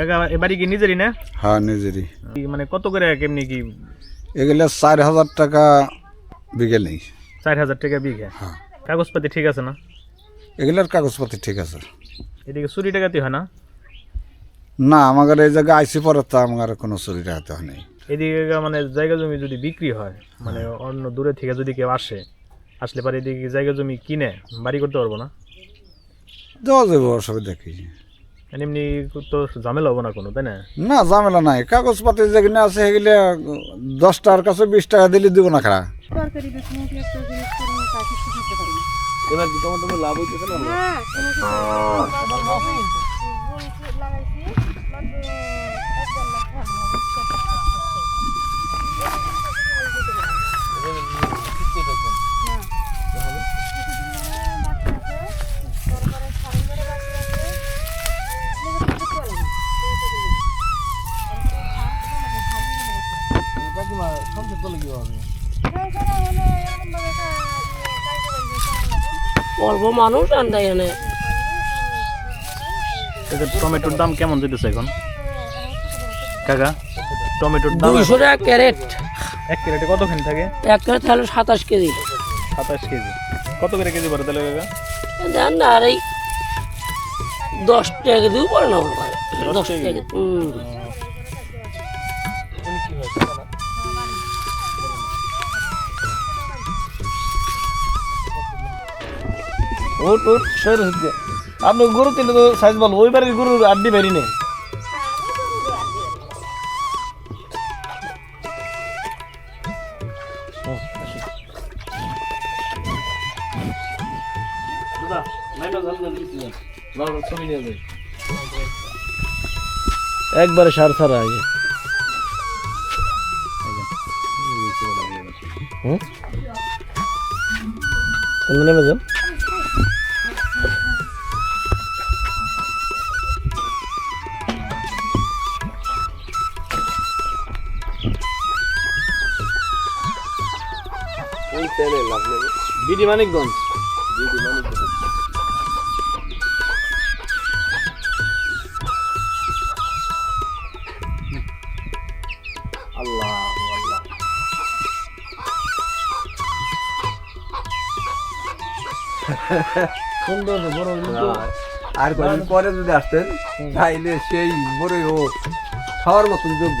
কাকা এ বাড়ি কি নিজেরই না? হ্যাঁ নিজেরই। মানে কত করে কেমনি কি? এগুলো চার হাজার টাকা বিঘে নেই। চার হাজার টাকা বিঘা? হ্যাঁ। কাগজপাতি ঠিক আছে না? এগুলোর কাগজপাতি ঠিক আছে। এদিকে চুরি টাকাতি হয় না? না আমাদের এই জায়গায় আইসি পরে তো আমার কোনো চুরি রাখতে হয় নাই। এদিকে মানে জায়গা জমি যদি বিক্রি হয় মানে অন্য দূরে থেকে যদি কেউ আসে আসলে পরে এদিকে জায়গা জমি কিনে বাড়ি করতে পারব না? দেওয়া যাবে অসুবিধা কি? এমনি তো ঝামেলা হব না কোনো তাই না? না ঝামেলা নাই। কাগজপাতি যেখানে আছে সেগুলো দশ টাকার কাছে বিশ টাকা দিলে দিব না খারাপ এবার কি তোমার তোমার লাভ হইতেছে না? হ্যাঁ লাগাইছি। মানুষ আনতে এখানে টমেটোর দাম কেমন যেতেছে এখন? কাকা টমেটোর দাম দুইশো টাকা ক্যারেট। এক কেজিতে কতখানি থাকে? এক ক্যারেট তাহলে সাতাশ কেজি। সাতাশ কেজি। কত করে কেজি পড়ে তাহলে কাকা? দেন না আর এই দশ টাকা কেজিও পড়ে না দশ টাকা ওট ওট সর হচ্ছে আপনি গরু কিনলে তো সাইজ ভালো ওই বাড়ির গরুর আড্ডি বেরি নেই। একবারে সার সারা আগে। হুম? নেমে যান বিডি মানিকগঞ্জ। আল্লাহ। আল্লাহ সুন্দর বড় আর পরে যদি আসতেন তাইলে সেই বড় ও খাওয়ার মতন যোগ্য।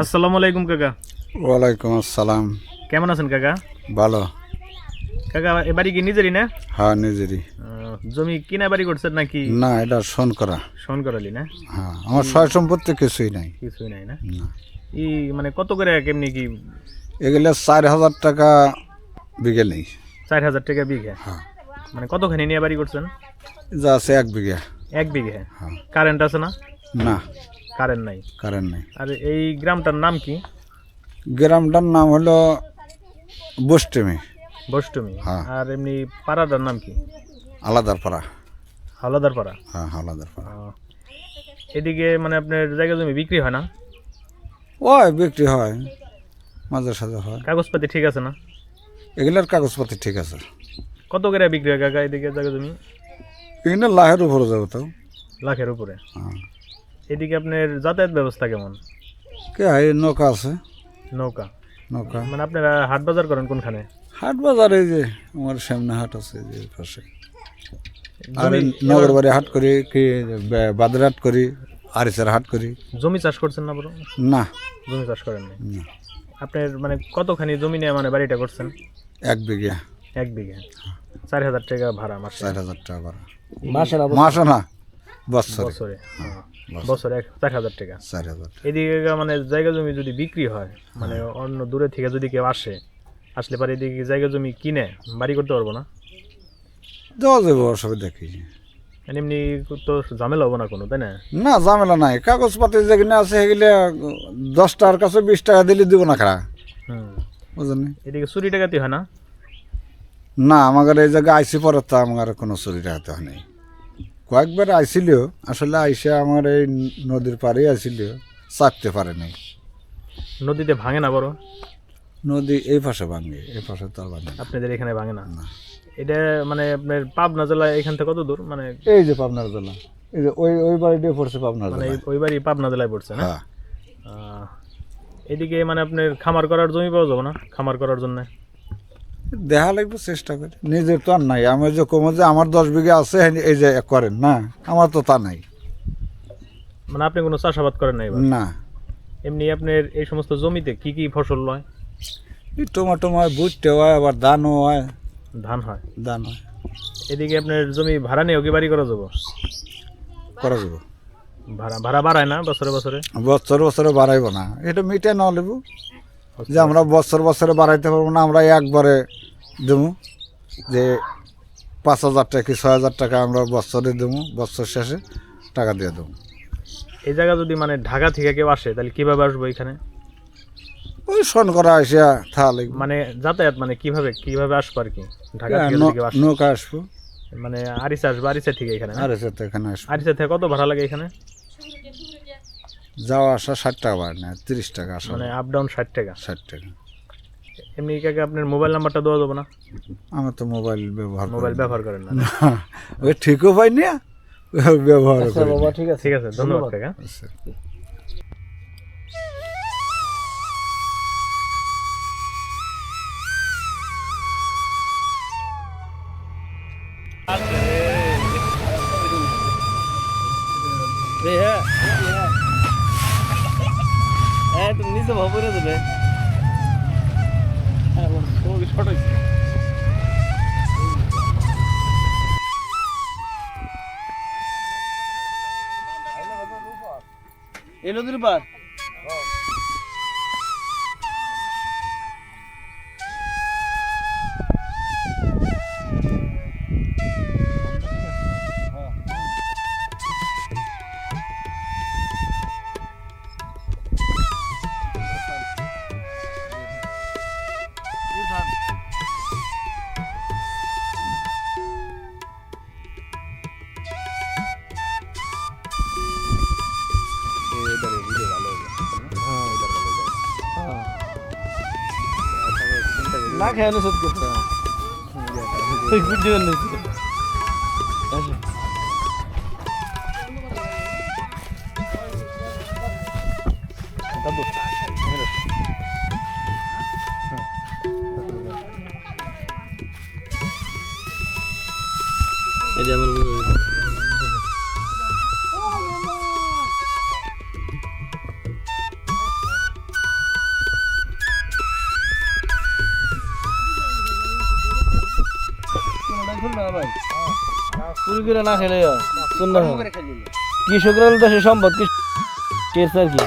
আসসালামু আলাইকুম কাকা। ওয়ালাইকুম আসসালাম। কেমন আছেন কাকা? ভালো। কাকা এ বাড়ি কি নিজেরই না? হ্যাঁ নিজেরই। জমি কিনা বাড়ি করছেন নাকি? না এটা শোন করা শোন করালি না? হ্যাঁ আমার সয় সম্পত্তি কিছুই নাই। কিছুই নাই না। ই মানে কত করে কেমনি কি? এগুলো চার হাজার টাকা বিঘে নেই। চার হাজার টাকা বিঘা? হ্যাঁ। মানে কতখানি নিয়ে বাড়ি করছেন? যা আছে এক বিঘা। এক বিঘা? হ্যাঁ। কারেন্ট আছে না? না। কারেন্ট নাই। কারেন্ট নেই। আর এই গ্রামটার নাম কি? গ্রামটার নাম হলো বস্টেমি বষ্টমী হ্যাঁ। আর এমনি পাড়াটার নাম কি? আলাদার পাড়া। হালাদার পাড়া? হ্যাঁ আলাদার পাড়া। এদিকে মানে আপনার জায়গা জমি বিক্রি হয় না? ওই বিক্রি হয়। মাঝে সাঝে হয়। কাগজপাতি ঠিক আছে না? এগুলোর কাগজপাতি ঠিক আছে। কত করে বিক্রি হয়? কাকা এদিকে জায়গা জমি? এগুলো লাহের উপরে যাব তো। লাখের উপরে। হ্যাঁ। এদিকে আপনার যাতায়াত ব্যবস্থা কেমন? কে নৌকা আছে। নৌকা। নৌকা। মানে আপনারা হাট বাজার করেন কোনখানে? হাট বাজার এই যে আমার সামনে হাট আছে যে পাশে। আর এই নগর বাড়ি হাট করি কি বে- বাদের হাট করি আরিসের হাট করি। জমি চাষ করছেন না বড় না। জমি চাষ করেন না না। আপনার মানে কতখানি জমি নিয়ে মানে বাড়িটা করছেন? এক বিঘা। এক বিঘা। চার হাজার টাকা ভাড়া মাসে। চার হাজার টাকা ভাড়া। মাসে না মাসে না। বছরে। বছরে হ্যাঁ। বছরে। চার হাজার টাকা। চার হাজার এদিকে মানে জায়গা জমি যদি বিক্রি হয় মানে অন্য দূরে থেকে যদি কেউ আসে আসলে পরে এদিকে জায়গা জমি কিনে বাড়ি করতে পারব না? দেওয়া যাবে অসুবিধা কি? মানে এমনি তো ঝামেলা হব না কোনো তাই না? না ঝামেলা নাই। কাগজপাতি যেখানে আছে সেগুলো দশ টাকার কাছে বিশ টাকা দিলে দিব না খারা হুম। বুঝলেন? এদিকে চুরি টাকাতে হয় না? না আমাদের এই জায়গায় আইসি পরে তো আমার কোনো চুরি রাখতে হয় নাই। কয়েকবার আইছিল আসলে আইসে আমার এই নদীর পাড়ে আইছিল চাপতে পারে নাই। নদীতে ভাঙে না বড় নদী এই পাশে ভাঙে এই পাশে তো ভাঙে না। আপনাদের এখানে ভাঙে না? না। এটা মানে আপনার পাবনা জেলা এখান থেকে কত দূর? মানে এই যে পাবনার জেলা। এই যে ওই ওই বাড়ি দিয়ে পড়ছে পাবনার মানে জেলা এই- ওই বাড়ি পাবনা জেলায় পড়ছে না? হ্যাঁ। আহ, এদিকে মানে আপনার খামার করার জমি পাওয়া যাবে না? খামার করার জন্য? দেখা লাগবে চেষ্টা করে। নিজের তো আর নাই। আমি যে কমে যে আমার দশ বিঘা আছে এই যে করেন না? আমার তো তা নাই। মানে আপনি কোনো চাষাবাদ করেন নাই না। এমনি আপনার এই সমস্ত জমিতে কি কি ফসল হয়? এই টমাটো হয় বুটতে হয় আবার ধানও হয়। ধান হয়? ধান হয়। এদিকে আপনার জমি ভাড়া নিয়েও কি বাড়ি করা যাব? করা যাব। ভাড়া ভাড়া বাড়ায় না বছরে বছরে? বছর বছরে বাড়াইব না। এটা মিটে না লেবু যে আমরা বছর বছরে বাড়াইতে পারব না আমরা একবারে দেবো। যে পাঁচ হাজার টাকা কি ছয় হাজার টাকা আমরা বছরে দেবো বছর শেষে টাকা দিয়ে দেবো। এই জায়গা যদি মানে ঢাকা থেকে কেউ আসে তাহলে কীভাবে আসব এখানে? ওই শোন করা আসিয়া তাহলে মানে যাতায়াত মানে কীভাবে কীভাবে আসব আর কি? ঢাকা থেকে কেউ আসে। নৌকা আসব। মানে আরিসা আসব আরিসা থেকে এখানে না? আর এসে এখানে আসব। আরিসা থেকে কত ভাড়া লাগে এখানে? যাওয়া আসা ষাট টাকা বাড়ে না তিরিশ টাকা আসা মানে আপ ডাউন ষাট টাকা ষাট টাকা এমনি কাকে আপনার মোবাইল নাম্বারটা দেওয়া যাবে না আমার তো মোবাইল ব্যবহার মোবাইল ব্যবহার করেন না ওই ঠিকও পাইনি ব্যবহার আচ্ছা বাবা ঠিক আছে ঠিক আছে ধন্যবাদ কাকা আচ্ছা। তুমি নিচে ভাব করে দেবে এলো নদীর না খেয়ে সত্যি। ভিডিও নিচ্ছি এই যে আমার করে না খেলে কৃষকরা সম্পদ কেস আর কি।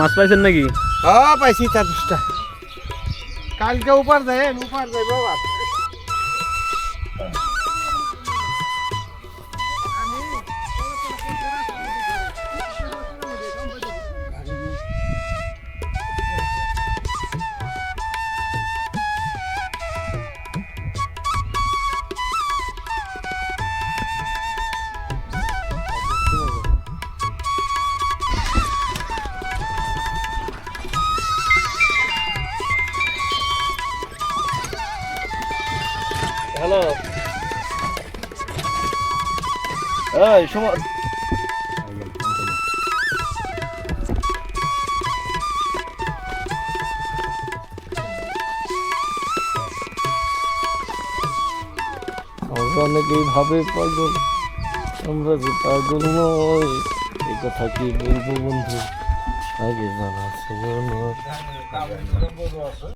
মাছ পাইছেন নাকি? হ্যাঁ পাইছি চার কালকে উপার দেয় উপার দেয় বাবা। এই, সময় আমরা অনেকেই ভাবে পাগল, আমরা যে পাগল নয় এই কথা কি বলব বন্ধু? আগে জানা ছিল না।